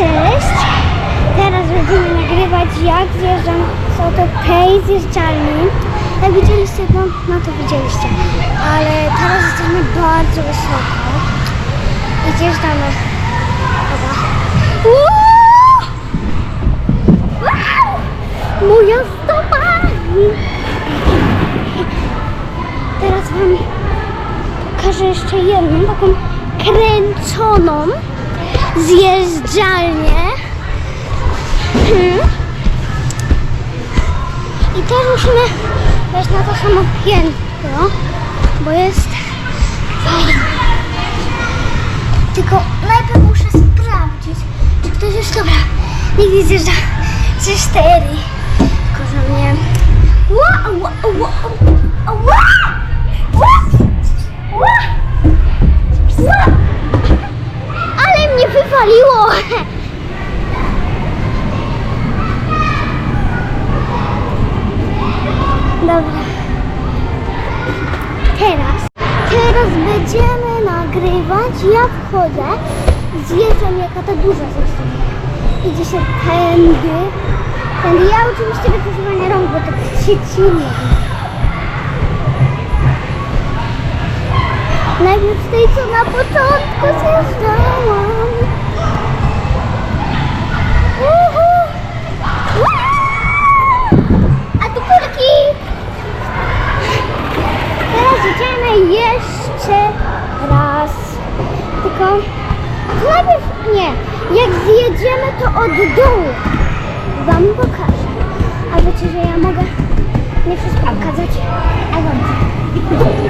Cześć! Teraz będziemy nagrywać jak zjeżdżam z tej zjeżdżalni. Jak widzieliście, no, no to widzieliście. Ale teraz jesteśmy bardzo wysoko. I zjeżdżamy. Dobra. Uuu! Wow! Moja stopa! Teraz wam pokażę jeszcze jedną taką kręconą zjeżdżalnię. Hmm. I też musimy wejść na to samo piętro, bo jest fajnie. Tylko najpierw muszę sprawdzić, czy ktoś jest dobra. Nigdy zjeżdża ze cztery. Tylko, że mnie... Ła, ła, ła, Dobra. Teraz. Teraz będziemy nagrywać. Ja wchodzę. Zjeżdżam jaka ta duża zresztą. Idzie się tędy. Tędy. Ja oczywiście bez używania rąk, bo to przycinam. Najpierw tej, co na początku zjeżdżałam. Od dołu. Wam pokażę. A wiecie, że ja mogę nie wszystko pokazać. A dobrze.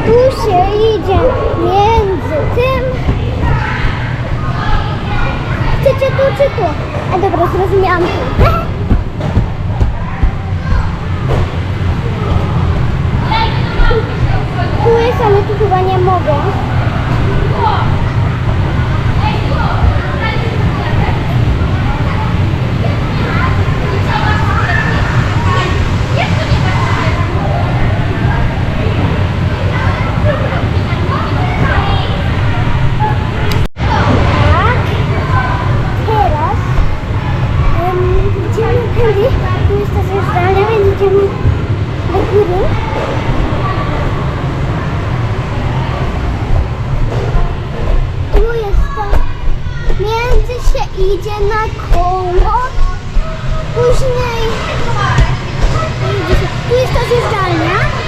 Tu się idzie między tym. Chcecie tu czy tu? A dobra, zrozumiałam tu. Tu jest, ale tu chyba nie mogę. Tak. Teraz em, idziemy tędy. Tu jest ta zjeżdżalnia, więc idziemy do góry. Tu jest to. Między się idzie na koło. Później. Tu jest ta zjeżdżalnia.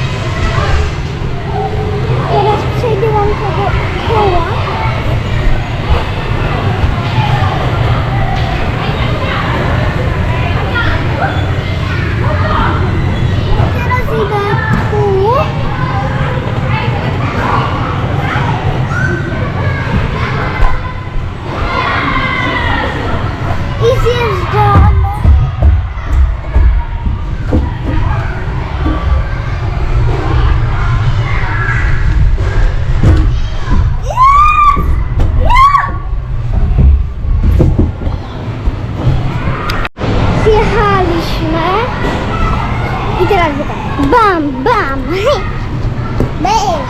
Bam, bam. Bam.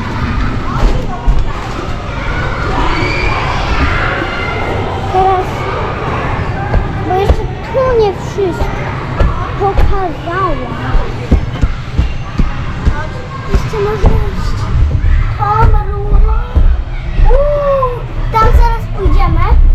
Teraz bo jeszcze tu nie wszystko pokazałam. Jeszcze może iść rurą. Uuu, Tam zaraz pójdziemy.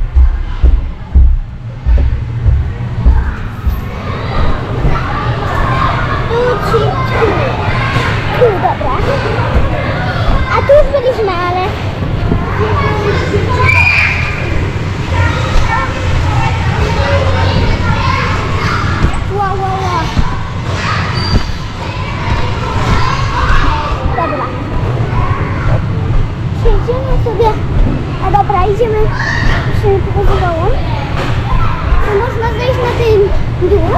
Się nie pokazywało. To można zejść na ten dół.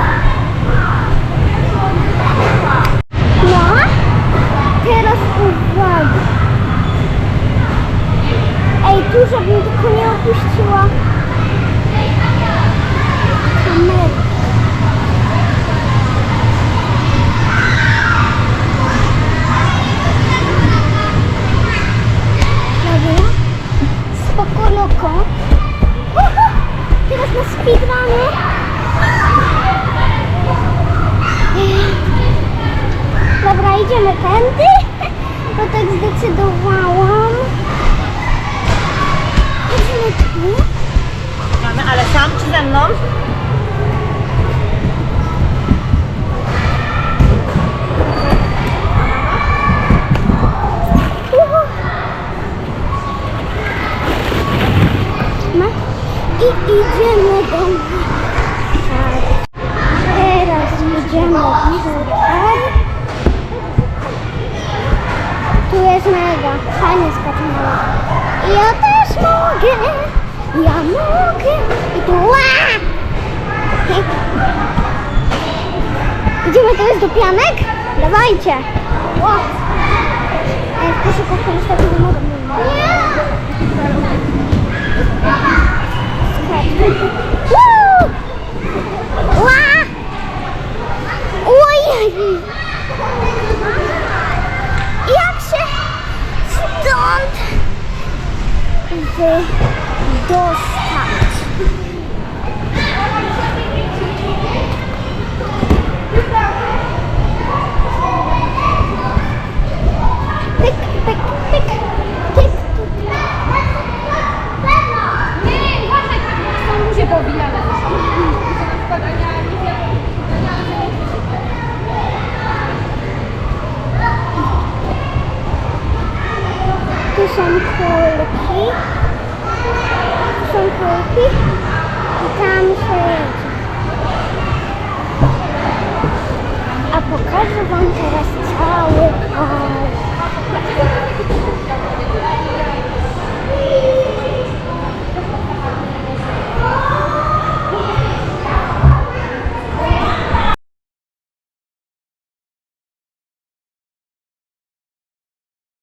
No. Teraz uwaga. Ej, tu żebym tylko nie opuściła kamery. Tędy, bo tak zdecydowałam. Mega. Fajnie. I ja też mogę. Ja mogę. I tu ła! Idziemy teraz do pianek? Dawajcie. Ła. Ej, koszykówkę niestety nie mogę. Nie! Ła! Ojej! Wydostać? Pyk, pyk, pyk, pyk. Są ludzie powijane. Tu są kulki. Są kulki. I tam się jedzie. A pokażę Wam teraz cały park.